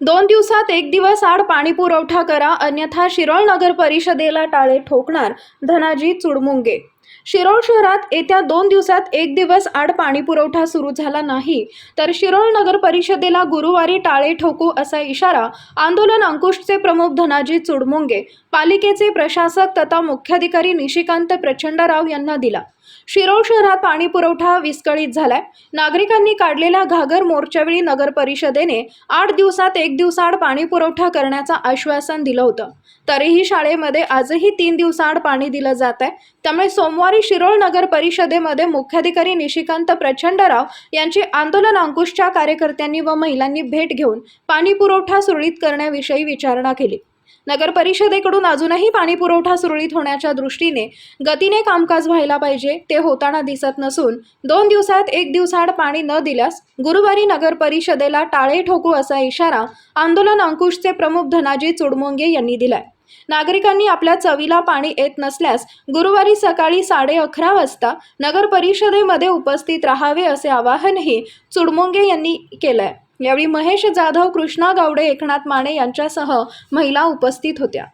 दोन दिवसात एक दिवस आड पाणी पुरवठा करा अन्यथा शिरोळ नगर परिषदेला टाळे ठोकणार धनाजी चुडमुंगे. शिरोळ शहरात येत्या दोन दिवसात एक दिवस आड पाणी पुरवठा सुरू झाला नाही तर शिरोळ नगर परिषदेला गुरुवारी टाळे ठोकू असा इशारा आंदोलन अंकुशचे प्रमुख धनाजी चुडमुंगे पालिकेचे प्रशासक तथा मुख्याधिकारी निशिकांत प्रचंडराव यांना दिला. शिरोळ शहरात पाणी पुरवठा विस्कळीत झालाय. नागरिकांनी काढलेल्या घागर मोर्चावेळी नगर परिषदेने आठ दिवसात एक दिवसाआड पाणी पुरवठा करण्याचं आश्वासन दिलं होतं. तरीही शाळेमध्ये आजही तीन दिवसाआड पाणी दिलं जात आहे त्यामुळे सोमवारी शिरोळ नगर परिषदेमध्ये मुख्याधिकारी निशिकांत प्रचंडराव यांची आंदोलन अंकुशच्या कार्यकर्त्यांनी व महिलांनी भेट घेऊन पाणी पुरवठा सुरळीत करण्याविषयी विचारणा केली. नगर परिषदेकडून अजूनही पाणी पुरवठा सुरळीत होण्याच्या दृष्टीने गतीने कामकाज व्हायला पाहिजे ते होताना दिसत नसून दोन दिवसात एक दिवसाआड पाणी न दिल्यास गुरुवारी नगर परिषदेला टाळे ठोकू असा इशारा आंदोलन अंकुशचे प्रमुख धनाजी चुडमुंगे यांनी दिलाय. नागरिकांनी आपल्या चवीला पाणी येत नसल्यास गुरुवारी सकाळी साडे अकरा वाजता नगर परिषदेमध्ये उपस्थित राहावे असे आवाहनही चुडमुंगे यांनी केलंय. यावेळी महेश जाधव कृष्णा गावडे एकनाथ माने यांच्यासह महिला उपस्थित होत्या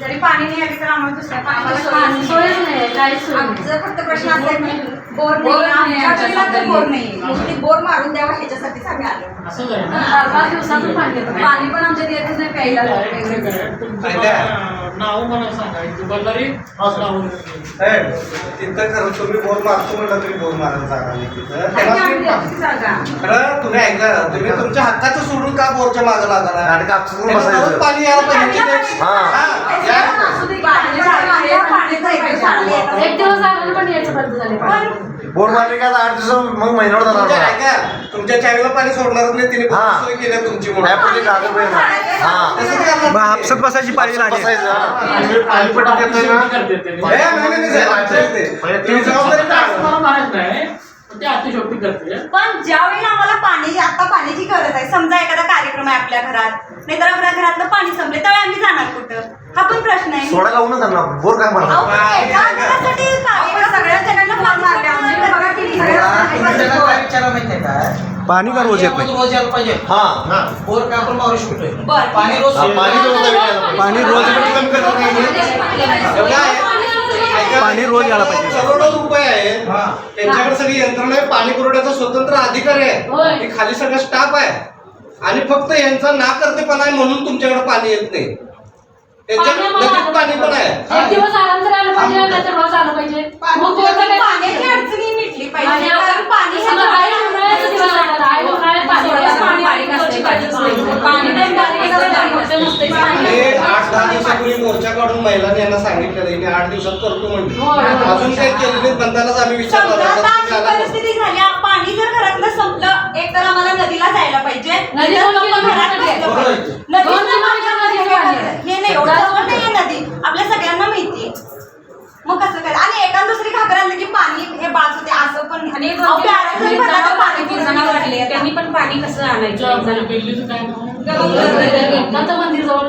जरी पाणी नाही आले तर आम्हाला दुसऱ्या पाण्याची. सोयच नाही काहीच सोय नाही. आमचा फक्त प्रश्न असा आहे की बोर बोर नाही तर बोर नाही. नाही नुसती बोर मारून द्यावा ह्याच्यासाठीच आम्ही आलो असं आहे ना? चार पाच दिवसातून पाणी येतं. पाणी पण आमच्या येतच नाही प्यायला Direct आहे. तुमचं बा- नाव मला सांगा दुकानदारी नाव साहेब तिथं खरं तुम्ही बोर मारतो म्हणलं तरी बोर मारायला जागा नाही तिथं आणि त्याला आम्ही तुम्ही जागा खरं तुम्ही ऐका तुम्ही तुमच्या हक्काचं सोडून का बोरच्या मागं लागला आणि बसायचं? पाणी यायला पाहिजे हा. हा, या. असू दे, आहे, पाणी जायचं, शाळेला येतात. एक दिवस आलं पण यायचं बंद झाले पाणी. बोर मारले का आता आठ दिवस मग महिन्यावर तुमच्या जाणार ऐका तुमच्या चावीला पाणी सोडणार नाही तिने हा. सोय केल्या तुमची म्हणून नाही, पण ते कागद ना. हा. करणार? हापसत बसायची हा. पाणी- ना. हे, नाही, नाही, नाही, साहेब. तुम्ही जबाबदारी तास टाळा. मला माहीत नाही पण ते अतिशोक्ती करते पण ज्या वेळेला आम्हाला पाणी आता पाण्याची गरज आहे समजा एखादा कार्यक्रम आहे आपल्या घरात नाहीतर आपल्या घरातलं पाणी संपले त्यावेळी आम्ही जाणार कुठं? हा पण प्रश्न आहे. सोडायला लावून त्यांना बोर काय अहो, पण एका घरासाठी का- सगळ्या जणांना पाणी बघा किती पाणी रोज येत नाही रोज यायला पाहिजे? हा हा बोर का आपण मारू शकतोय? बरं. पाणी रोज हा, पाणी रोज. पाणी रोज कमी करत नाही. एवढं आहे. पाणी रोज यायला पाहिजे. करोडो रुपये आहेत हा. त्यांच्याकडे सगळी यंत्रणा आहे पाणी पुरवठ्याचा स्वतंत्र अधिकारी आहे होय. आणि खाली सगळा स्टाफ आहे आणि फक्त यांचा नाकर्तेपणा आहे म्हणून तुमच्याकडे पाणी येत नाही त्यांच्या पाणी पाणी पण आहे एक दिवस आलं तर आलं पाहिजे रोज आलं पाहिजे मग कोणतं काय पाण्याची अडचणी मिटली आणि पाहिजे आता कारण पाणी हे सगळं आहे उन्हाळ्याचं दिवस आला आहे उन्हाळ्यात पाणी पाणी पाणी नसते, पाणी पाणी नाही बारीक असतं, बारीक असतं, नसतं आणि पाणी. आठ दहा काढून महिलांनी यांना सांगितलेलं आहे, मी आठ दिवसात करतो म्हणजे होय. अजून काही केलं नाही आम्ही विचार समजा आता अशी? परिस्थिती झाली. आ- पाणी जर घरातलं संपलं एक तर आम्हाला नदीला जायला पाहिजे. लोकं घरात नदी आहे. बसलं पाहिजे. नदी दोन किलोमीटर नदी आहे पाणी. हे नाही एवढं जवळ नाहीये नदी. आपल्या सगळ्यांना माहिती मग कसं काय? आणि एका दुसरी घागर आणलं की पाणी हे बाज होते असं पण आणि अहो, प्यायला तर पाणी. वाढले त्यांनी पण पाणी कसं आणायचं? एक जण? दत्त मंदिर जवळ